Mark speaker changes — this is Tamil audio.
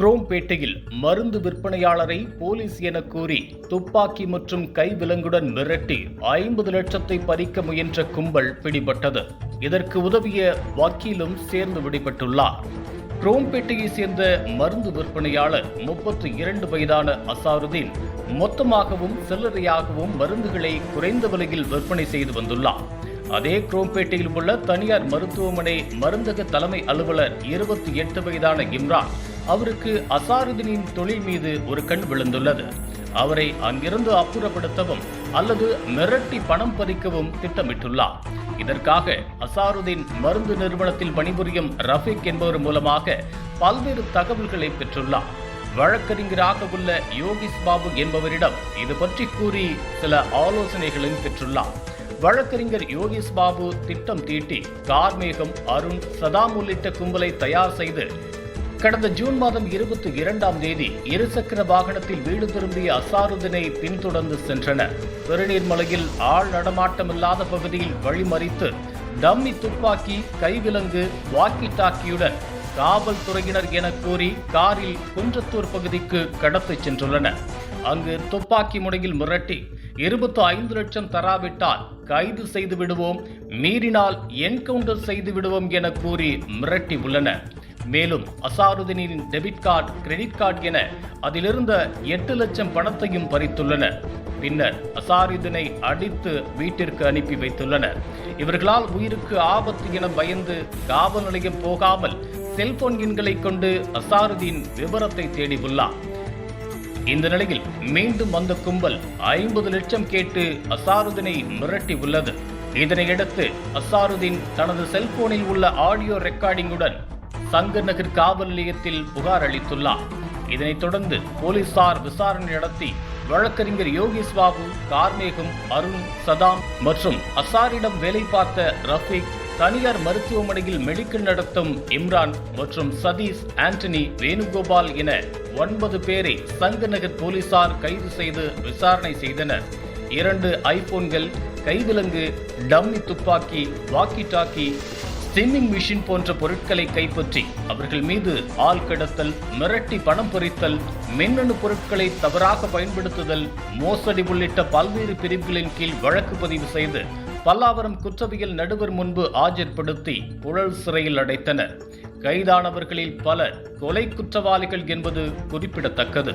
Speaker 1: குரோம்பேட்டையில் மருந்து விற்பனையாளரை போலீஸ் என கூறி துப்பாக்கி மற்றும் கைவிலங்குடன் மிரட்டி ஐம்பது லட்சத்தை பறிக்க முயன்ற கும்பல் பிடிபட்டது. இதற்கு உதவிய வக்கீலும் சேர்ந்து விடுபட்டுள்ளார். குரோம்பேட்டையை சேர்ந்த மருந்து விற்பனையாளர் முப்பத்தி இரண்டு வயதான அசாருதீன் மொத்தமாகவும் சில்லறையாகவும் மருந்துகளை குறைந்த விலையில் விற்பனை செய்து வந்துள்ளார். அதே குரோம்பேட்டையில் உள்ள தனியார் மருத்துவமனை மருந்தக தலைமை அலுவலர் இருபத்தி எட்டு வயதான இம்ரான் அவருக்கு அசாருதீனின் தொழில் மீது ஒரு கண் விழுந்துள்ளது. அவரை அங்கிருந்து அப்புறப்படுத்தவும் அல்லது மிரட்டி பணம் பறிக்கவும் திட்டமிட்டுள்ளார். இதற்காக அசாருதீன் மருந்து நிறுவனத்தில் பணிபுரியும் ரஃபீக் என்பவர் மூலமாக பல்வேறு தகவல்களை பெற்றுள்ளார். வழக்கறிஞராக உள்ள யோகிஸ் பாபு என்பவரிடம் இது பற்றி கூறி சில ஆலோசனைகளையும் பெற்றுள்ளார். வழக்கறிஞர் யோகேஷ் பாபு திட்டம் தீட்டி கார்மேகம் அருண் சதாம் உள்ளிட்ட கும்பலை தயார் செய்து கடந்த ஜூன் மாதம் இருபத்தி இரண்டாம் தேதி இருசக்கர வாகனத்தில் வீடு திரும்பிய அசாருதினை பின்தொடர்ந்து சென்றனர் பெருநீர்மலையில் ஆள் நடமாட்டமில்லாத பகுதியில் வழிமறித்து டம்மி துப்பாக்கி கைவிலங்கு வாக்கி டாக்கியுடன் காவல்துறையினர் என கூறி காரில் குன்றத்தூர் பகுதிக்கு கடத்திச் சென்றுள்ளனர் அங்கு துப்பாக்கி முனையில் மிரட்டி இருபத்தி ஐந்து லட்சம் தராவிட்டால் கைது செய்து விடுவோம் மீறினால் என்கவுண்டர் செய்து விடுவோம் என கூறி மிரட்டி உள்ளனர். மேலும் அசாருதீனின் டெபிட் கார்டு கிரெடிட் கார்டு என அதிலிருந்த எட்டு லட்சம் பணத்தையும் பறித்துள்ளனர். பின்னர் அசாருதீனை அடித்து வீட்டிற்கு அனுப்பி வைத்துள்ளனர். இவர்களால் உயிருக்கு ஆபத்து என பயந்து காவல் நிலையம் போகாமல் செல்போன் எண்களை கொண்டு அசாருதீன் விவரத்தை தேடியுள்ளார். இந்த நிலையில் மீண்டும் அந்த கும்பல் ஐம்பது லட்சம் கேட்டு அசாருதீனை மிரட்டி உள்ளது இதனையடுத்து அசாருதீன் தனது செல்போனில் உள்ள ஆடியோ ரெக்கார்டிங்குடன் சங்கர் நகர் காவல் நிலையத்தில் புகார் அளித்துள்ளார். இதனைத் தொடர்ந்து போலீசார் விசாரணை நடத்தி வழக்கறிஞர் யோகேஷ் பாபு கார்மேகம் அருண் சதாம் மற்றும் அசாரிடம் வேலை பார்த்த ரஃபீக் தனியார் மருத்துவமனையில் மெடிக்கல் நடத்தும் இம்ரான் மற்றும் சதீஷ் ஆண்டனி வேணுகோபால் என ஒன்பது பேரை சங்கநகர் போலீசார் கைது செய்து விசாரணை செய்தனர். இரண்டு ஐபோன்கள் கைவிலங்கு டம்மி துப்பாக்கி வாக்கி டாக்கி ஸ்டிம்மிங் மிஷின் போன்ற பொருட்களை கைப்பற்றி அவர்கள் மீது ஆள் கடத்தல் மிரட்டி பணம் பறித்தல் மின்னணு பொருட்களை தவறாக பயன்படுத்துதல் மோசடி உள்ளிட்ட பல்வேறு பிரிவுகளின் கீழ் வழக்கு பதிவு செய்து பல்லாவரம் குற்றவியல் நடுவர் முன்பு ஆஜர்படுத்தி புழல் சிறையில் அடைத்தனர். கைதானவர்களில் பலர் கொலை குற்றவாளிகள் என்பது குறிப்பிடத்தக்கது.